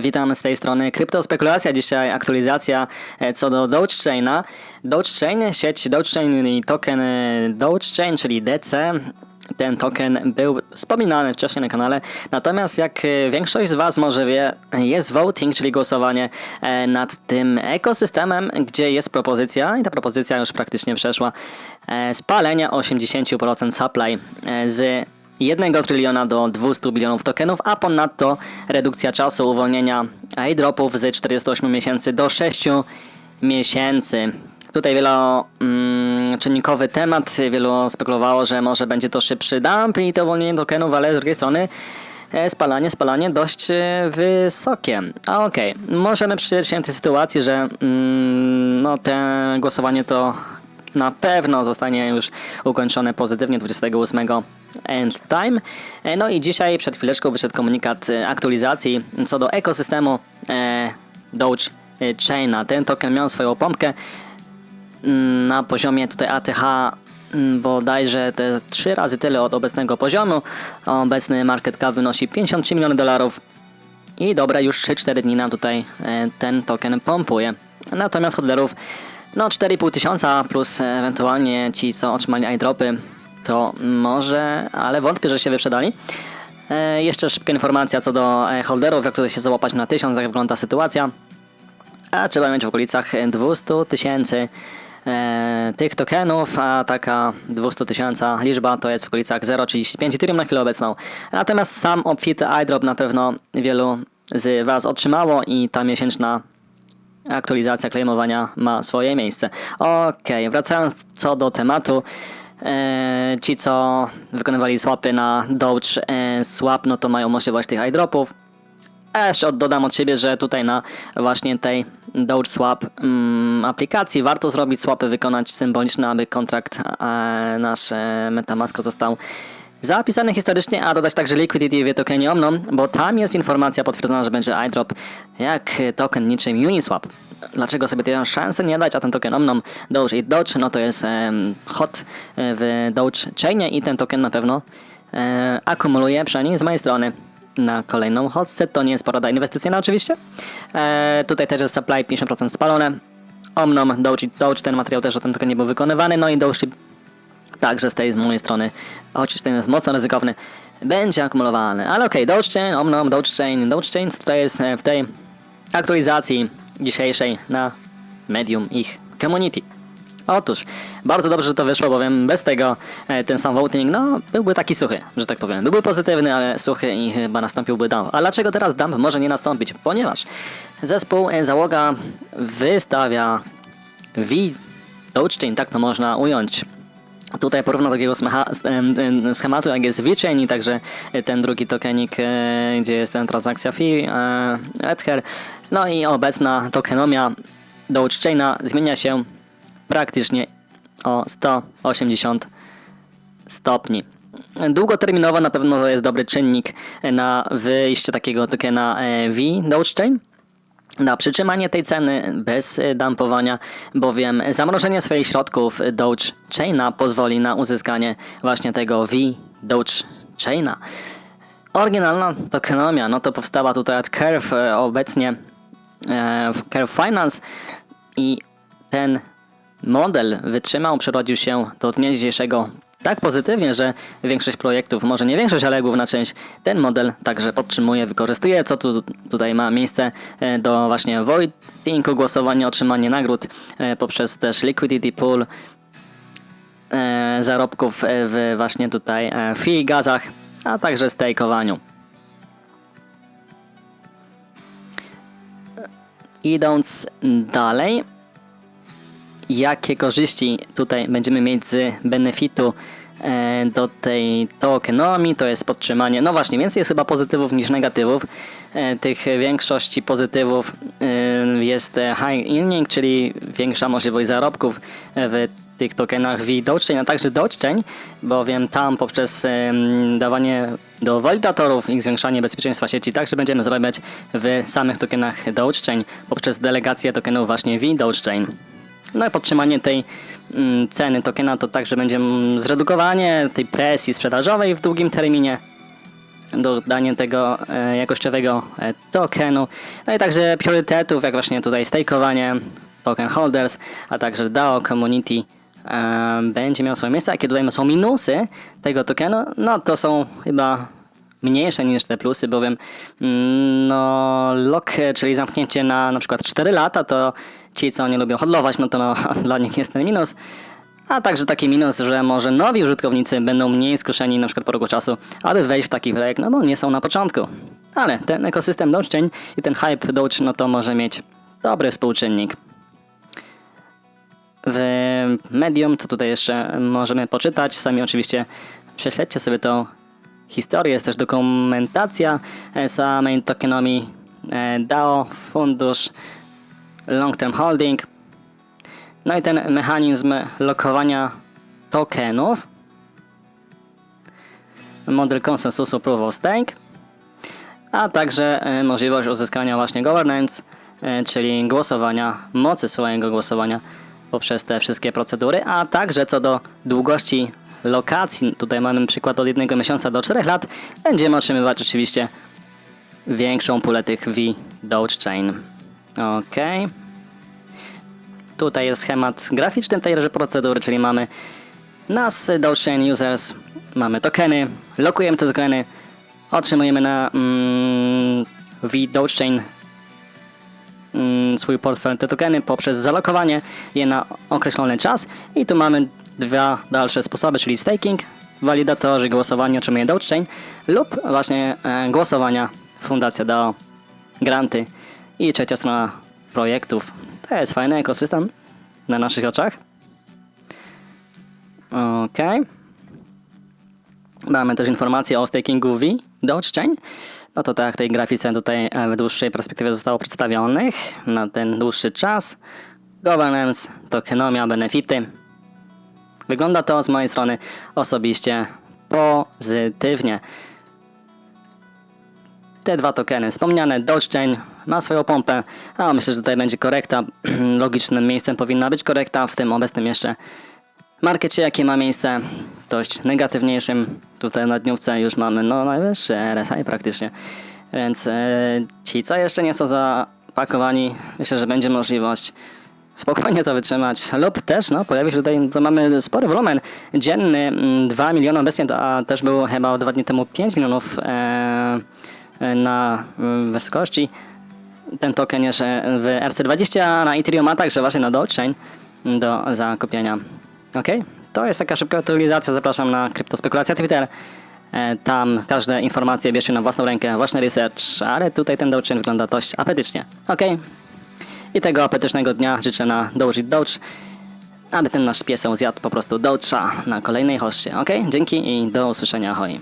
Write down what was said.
Witam z tej strony Kryptospekulacja. Dzisiaj aktualizacja e, co do Dogechaina. Dogechain, sieć Dogechain i token e, Dogechain, czyli DC. Ten token był wspominany wcześniej na kanale, natomiast jak e, większość z Was może wie, jest voting, czyli głosowanie nad tym ekosystemem, gdzie jest propozycja, i ta propozycja już praktycznie przeszła, spalenia 80% supply z 1 tryliona do 200 bilionów tokenów, a ponadto redukcja czasu uwolnienia airdropów z 48 miesięcy do 6 miesięcy. Tutaj wieloczynnikowy temat, wielu spekulowało, że może będzie to szybszy dump i to uwolnienie tokenów, ale z drugiej strony e, spalanie, spalanie dość e, wysokie. A okej, możemy przyjrzeć się tej sytuacji, że mm, no, te głosowanie to na pewno zostanie już ukończone pozytywnie 28 end time. E, No i dzisiaj przed chwileczką wyszedł komunikat e, aktualizacji co do ekosystemu e, Doge Chaina. Ten token miał swoją pompkę mm, na poziomie tutaj ATH mm, bodajże to jest 3 razy tyle od obecnego poziomu. Obecny market cap wynosi 53 miliony dolarów i dobra, już 3-4 dni nam tutaj ten token pompuje. Natomiast hodlerów, no 4,5 tysiąca plus ewentualnie ci, co otrzymali iDropy, to może, ale wątpię, że się wyprzedali. E, jeszcze szybka informacja co do e, holderów, jak tutaj się załapać na 1000, jak wygląda sytuacja. A trzeba mieć w okolicach 200 tysięcy e, tych tokenów, a taka 200 tysiąca liczba to jest w okolicach 0,35 Ethereum na chwilę obecną. Natomiast sam obfity iDrop na pewno wielu z Was otrzymało i ta miesięczna aktualizacja claimowania ma swoje miejsce. Okej, wracając co do tematu. E, ci, co wykonywali swapy na Doge e, Swap, no to mają możliwość tych iDropów. A jeszcze dodam od siebie, że tutaj na właśnie tej Doge Swap mm, aplikacji warto zrobić swapy, wykonać symboliczne, aby kontrakt e, nasz e, Metamask został zapisany historycznie, a dodać także liquidity tokenie Omnom, bo tam jest informacja potwierdzona, że będzie iDrop jak token niczym Uniswap. Dlaczego sobie tę szansę nie dać, a ten token Omnom Doge i Doge, no to jest em, hot e, w Doge Chainie i ten token na pewno e, akumuluje, przynajmniej z mojej strony na kolejną hotce. To nie jest porada inwestycyjna oczywiście. E, tutaj też jest supply 50% spalone. Omnom, Doge, Doge, ten materiał też o tym token nie był wykonywany, no i Doge Także z tej z mojej strony, chociaż ten jest mocno ryzykowny, będzie akumulowany. Ale okej, okay, Dogechain, Omnom, Dogechain, Dogechain tutaj jest e, w tej aktualizacji dzisiejszej na medium ich community. Otóż, bardzo dobrze, że to wyszło, bowiem bez tego e, ten sam voting, no, byłby taki suchy, że tak powiem. Byłby pozytywny, ale suchy i chyba nastąpiłby dump. A dlaczego teraz dump może nie nastąpić? Ponieważ zespół e, załoga wystawia V Dogechain, tak to można ująć. Tutaj takiego smecha, em, em, schematu, jak jest VeChain i także ten drugi tokenik, e, gdzie jest ten transakcja fee, e, Ether. No i obecna tokenomia Dogechaina zmienia się praktycznie o 180 stopni. Długoterminowo na pewno to jest dobry czynnik na wyjście takiego tokena e, V Dogechain na przytrzymanie tej ceny bez y, dumpowania, bowiem zamrożenie swoich środków Doge Chaina pozwoli na uzyskanie właśnie tego V Doge Chaina. Oryginalna tokenomia, no to powstała tutaj od Curve e, obecnie e, Curve Finance i ten model wytrzymał, przerodził się do dnia dzisiejszego tak pozytywnie, że większość projektów, może nie większość, ale główna część, ten model także podtrzymuje, wykorzystuje, co tu tutaj ma miejsce e, do właśnie votingu, głosowania, otrzymanie nagród e, poprzez też liquidity pool, e, zarobków w właśnie tutaj fee gazach, a także stakeowaniu. Idąc dalej, jakie korzyści tutaj będziemy mieć z benefitu e, do tej tokenomii, to jest podtrzymanie, no właśnie, więcej jest chyba pozytywów niż negatywów. E, Tych większości pozytywów e, jest high yielding, czyli większa możliwość zarobków w tych tokenach V Dogechain, a także Dogechain, bowiem tam poprzez dawanie do walidatorów i zwiększanie bezpieczeństwa sieci także będziemy zarabiać w samych tokenach Dogechain poprzez delegację tokenów właśnie V Dogechain. No i podtrzymanie tej mm, ceny tokena to także będzie mm, zredukowanie tej presji sprzedażowej w długim terminie. dodanie tego e, jakościowego e, tokenu, no i także priorytetów, jak właśnie tutaj stakeowanie, token holders, a także DAO community e, będzie miał swoje miejsce. Jakie tutaj są minusy tego tokenu? No to są chyba mniejsze niż te plusy, bowiem mm, no lock, czyli zamknięcie na na przykład 4 lata, to ci co nie lubią hodlować, no to no, dla nich jest ten minus. A także taki minus, że może nowi użytkownicy będą mniej skuszeni na przykład po roku czasu, aby wejść w taki projekt, no bo nie są na początku. Ale ten ekosystem Dogechain i ten hype Doge, no to może mieć dobry współczynnik. W medium, co tutaj jeszcze możemy poczytać, sami oczywiście prześledźcie sobie tą historię, jest też dokumentacja e, samej tokenomii e, DAO, fundusz Long Term Holding, no i ten mechanizm lokowania tokenów, model konsensusu Proof of Stake, a także e, możliwość uzyskania właśnie governance, czyli głosowania, mocy swojego głosowania poprzez te wszystkie procedury, a także co do długości lokacji, tutaj mamy przykład od jednego miesiąca do 4 lat, będziemy otrzymywać oczywiście większą pulę tych V Dogechain. Okej. Tutaj jest schemat graficzny tejże procedury, czyli mamy nas, Dogechain users, mamy tokeny, lokujemy te tokeny, otrzymujemy na mm, v Dogechain mm, swój portfel te tokeny poprzez zalokowanie je na określony czas i tu mamy dwa dalsze sposoby, czyli staking, walidatorzy głosowania otrzymuje Dogechain lub właśnie e, głosowania Fundacja DAO, granty i trzecia strona projektów. To jest fajny ekosystem na naszych oczach. Ok. Mamy też informacje o stakingu V Dogechain. No to tak w tej grafice tutaj e, w dłuższej perspektywie zostało przedstawionych na ten dłuższy czas. Governance, tokenomia, benefity. Wygląda to z mojej strony osobiście pozytywnie. Te dwa tokeny wspomniane, Dogechain ma swoją pompę, a myślę, że tutaj będzie korekta. Logicznym miejscem powinna być korekta, w tym obecnym jeszcze markecie, jakie ma miejsce, dość negatywniejszym. Tutaj na dniówce już mamy no najwyższy RSI praktycznie, więc e, ci, co jeszcze nie są zapakowani, myślę, że będzie możliwość spokojnie to wytrzymać. Lub też, no, pojawi się tutaj, to mamy spory wolumen dzienny, mm, 2 miliony obecnie, a też było chyba dwa dni temu 5 milionów e, e, na mm, wysokości. Ten token jest w RC20, a na Ethereum, a także właśnie na Dogechain do zakupienia. Ok, to jest taka szybka aktualizacja. Zapraszam na Kryptospekulacja Twitter. E, Tam każde informacje bierzcie na własną rękę, własny research, ale tutaj ten Dogechain wygląda dość apetycznie. Ok, i tego apetycznego dnia życzę na Doge Eat Doge, aby ten nasz pieseł zjadł po prostu Doge'a na kolejnej hoście. Ok, dzięki i do usłyszenia, ahoj.